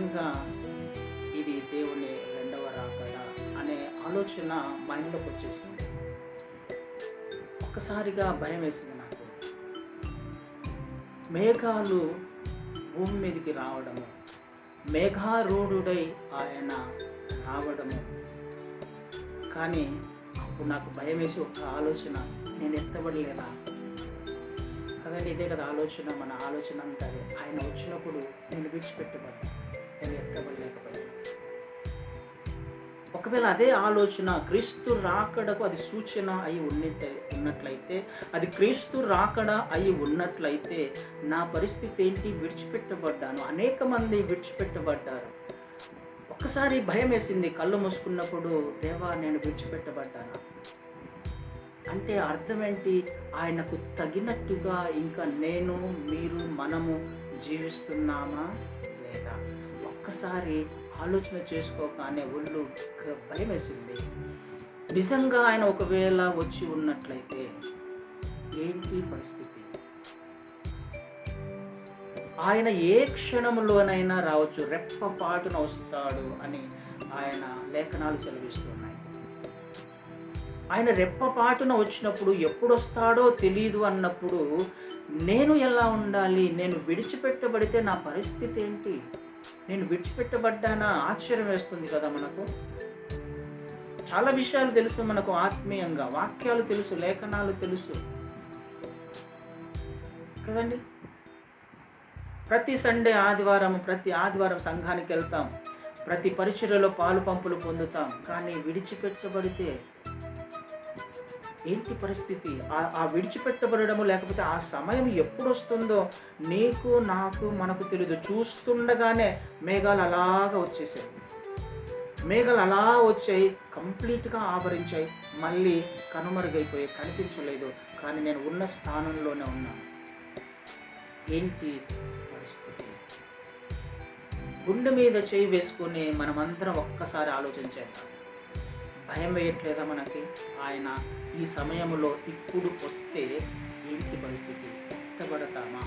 సడన్గా ఇది దేవుని రెండవ రాకడ అనే ఆలోచన మైండ్లోకి వచ్చేసింది. ఒక్కసారిగా భయం వేసింది నాకు. మేఘాలు భూమి మీదకి రావడము మేఘారూఢుడై ఆయన రావడము. కానీ అప్పుడు నాకు భయం వేసి ఒక ఆలోచన నేను ఎత్తబడలేదా కదండి ఇదే కదా ఆలోచన మన ఆలోచన అంతా ఆయన వచ్చినప్పుడు నేను విడిచిపెట్టబడ్డాను ఒకవేళ అదే ఆలోచన క్రీస్తు రాకడకు అది సూచన అయి ఉన్నట్టు ఉన్నట్లయితే అది క్రీస్తు రాకడ అయి ఉన్నట్లయితే నా పరిస్థితి ఏంటి? విడిచిపెట్టబడ్డాను. అనేక మంది విడిచిపెట్టబడ్డారు. ఒక్కసారి భయం వేసింది. కళ్ళు మూసుకున్నప్పుడు దేవా నేను విడిచిపెట్టబడ్డాను? అంటే అర్థం ఏంటి? ఆయనకు తగినట్టుగా ఇంకా నేను మీరు మనము జీవిస్తున్నామా లేదా? ఒక్కసారి ఆలోచన చేసుకోగానే ఒళ్ళు భయం వేసింది నిజంగా ఆయన ఒకవేళ వచ్చి ఉన్నట్లయితే ఏంటి పరిస్థితి? ఆయన ఏ క్షణంలోనైనా రావచ్చు రెప్పపాటున వస్తాడు అని ఆయన లేఖనాలు సెలవిస్తున్నాయి. ఆయన రెప్పపాటున వచ్చినప్పుడు ఎప్పుడు వస్తాడో తెలియదు అన్నప్పుడు నేను ఎలా ఉండాలి నేను విడిచిపెట్టబడితే నా పరిస్థితి ఏంటి? నేను విడిచిపెట్టబడ్డానా? ఆశ్చర్యం వేస్తుంది కదా మనకు. చాలా విషయాలు తెలుసు మనకు ఆత్మీయంగా. వాక్యాలు తెలుసు లేఖనాలు తెలుసు. కదండి? ప్రతి సండే ఆదివారం ప్రతి ఆదివారం సంఘానికి వెళ్తాం. ప్రతి పరిచర్యలో పాలు పంపులు పొందుతాం. కానీ విడిచిపెట్టబడితే ఏంటి పరిస్థితి? ఆ- ఆ విడిచిపెట్టబడము లేకపోతే ఆ సమయం ఎప్పుడు వస్తుందో నీకు నాకు మనకు తెలియదు చూస్తుండగానే మేఘాలు అలాగా వచ్చేసాయి. మేఘాలు అలా వచ్చాయి కంప్లీట్గా ఆవరించాయి. మళ్ళీ కనుమరుగైపోయాయి కనిపించలేదు. కానీ నేను ఉన్న స్థానంలోనే ఉన్నాను ఏంటి పరిస్థితి? గుండె మీద చేయి వేసుకొని మనమందరం ఒక్కసారి ఆలోచించేద్దాం. భయం వేయట్లేదా మనకి? ఆయన ఈ సమయంలో ఇప్పుడు వస్తే ఏంటి పరిస్థితి? ఇష్టపడతామా